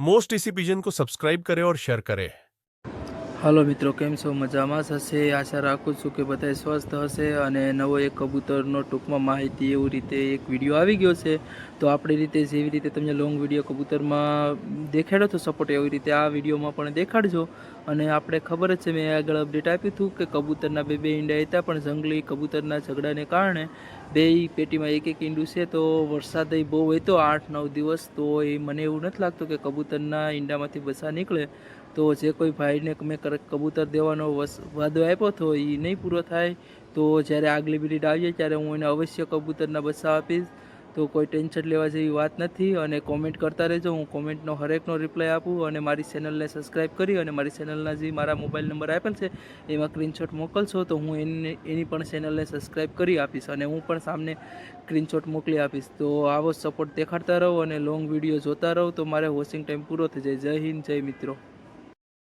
Most EC Pigeon કો subscribe કરે ઓર share કરે હાલો મિત્રો કેમ છો? મજામાં હશે? આશા રાખું છું કે બધા સ્વસ્થ હશે અને નવો એક કબૂતરનો ટૂંકમાં માહિતી એવું રીતે એક વીડિયો આવી ગયો છે. તો આપણી રીતે જેવી રીતે તમને લોંગ વીડિયો કબૂતરમાં દેખાડ્યો તો સપોર્ટ એવી રીતે આ વિડીયોમાં પણ દેખાડજો. અને આપણે ખબર જ છે, મેં આગળ અપડેટ આપ્યું હતું કે કબૂતરના બે બે ઈંડા હતા, પણ જંગલી કબૂતરના ઝઘડાને કારણે બે પેટીમાં એક એક ઈંડું છે, તો વરસાદ બહુ હોય તો આઠ નવ દિવસ, તો એ મને એવું નથી લાગતું કે કબૂતરના ઈંડામાંથી બસા નીકળે. તો જે કોઈ ભાઈને મેં કબૂતર દેવાનો વાદો આપ્યો હતો એ નહીં પૂરો થાય. તો જ્યારે આગલી બ્રીડ આવીએ ત્યારે હું એને અવશ્ય કબૂતરના બસા આપીશ. તો કોઈ ટેન્શન લેવા જેવી વાત નથી અને કોમેન્ટ કરતા રહેજો. હું કોમેન્ટનો હરેકનો રિપ્લાય આપું અને મારી ચેનલને સબસ્ક્રાઈબ કરી અને મારી ચેનલના જે મારા મોબાઈલ નંબર આપેલ છે, એમાં સ્ક્રીનશોટ મોકલશો તો હું એને, એની પણ ચેનલને સબસ્ક્રાઈબ કરી આપીશ અને હું પણ સામને સ્ક્રીનશોટ મોકલી આપીશ. તો આવો સપોર્ટ દેખાડતા રહો અને લોંગ વીડિયો જોતા રહો તો મારે વોચિંગ ટાઈમ પૂરો થઈ જાય. જય હિન્દ, જય મિત્રો.